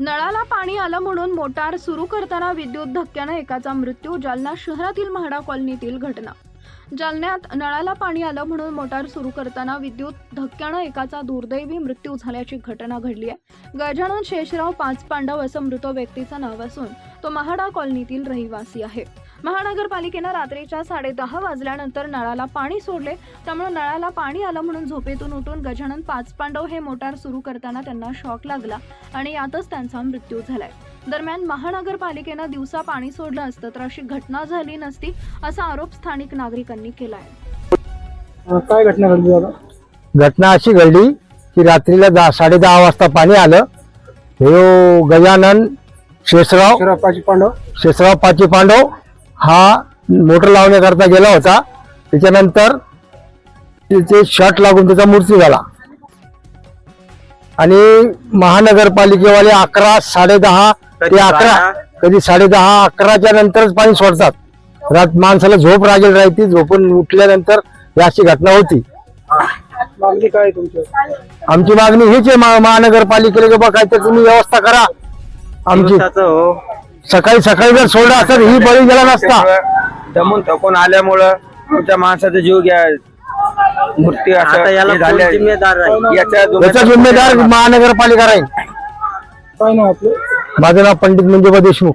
नळाला पाणी आलं म्हणून मोटार सुरू करताना विद्युत धक्क्यानं एकाचा मृत्यू जालना शहरातील म्हाडा कॉलनीतील घटना. जालन्यात नळाला पाणी आलं म्हणून मोटार सुरू करताना विद्युत धक्क्यानं एकाचा दुर्दैवी मृत्यू झाल्याची घटना घडली आहे गजानन शेषराव पाच पांडव असं मृत व्यक्तीचं नाव असून तो महाडा कॉलनीतील रहिवासी आहे. महानगरपालिकेनं रात्रीच्या साडेदहा वाजल्यानंतर नळाला पाणी सोडले. त्यामुळे नळाला पाणी आलं म्हणून झोपेतून उठून गजानन पाच पांडव हे मोटार सुरू करताना त्यांना शॉक लागला आणि यातच त्यांचा मृत्यू झालाय. दरम्यान महानगरपालिकेनं दिवसा पाणी सोडलं असतं तर अशी घटना झाली नसती असा आरोप स्थानिक नागरिकांनी केला आहे अं, काय घटना घडली दादा? घटना अशी घडली की रात्रीला दहा साडे दहा वाजता पाणी आलं. हे गजानन शेषराव शेषराव पाची पांडव हा मोटर लावण्याकरता गेला होता. त्याच्यानंतर त्याचे शॉट लागून त्याचा मृत्यू झाला. आणि महानगरपालिकेवाले अकरा साडे दहा ते अकरा कधी साडे दहा अकराच्या नंतरच पाणी सोडतात. रात माणसाला झोप रागेल राहते झोपून उठल्यानंतर अशी घटना होती. मागणी काय तुमची? आमची मागणी हीच आहे महा- महानगरपालिकेला की बा काहीतरी तुम्ही व्यवस्था करा. आमची सकाळी सकाळी जर सोडलं असतं ही बळी गेला नसता. दमून थकून आल्यामुळं तुमच्या माणसाचा जीव घ्या. मृत्यू असं आता याला हे कोण झालंय. जिम्मेदार राहील? याच्या याचा जिम्मेदार महानगरपालिका राहील. काय नाव आपलं? माझं नाव पंडित मंजुबा देशमुख.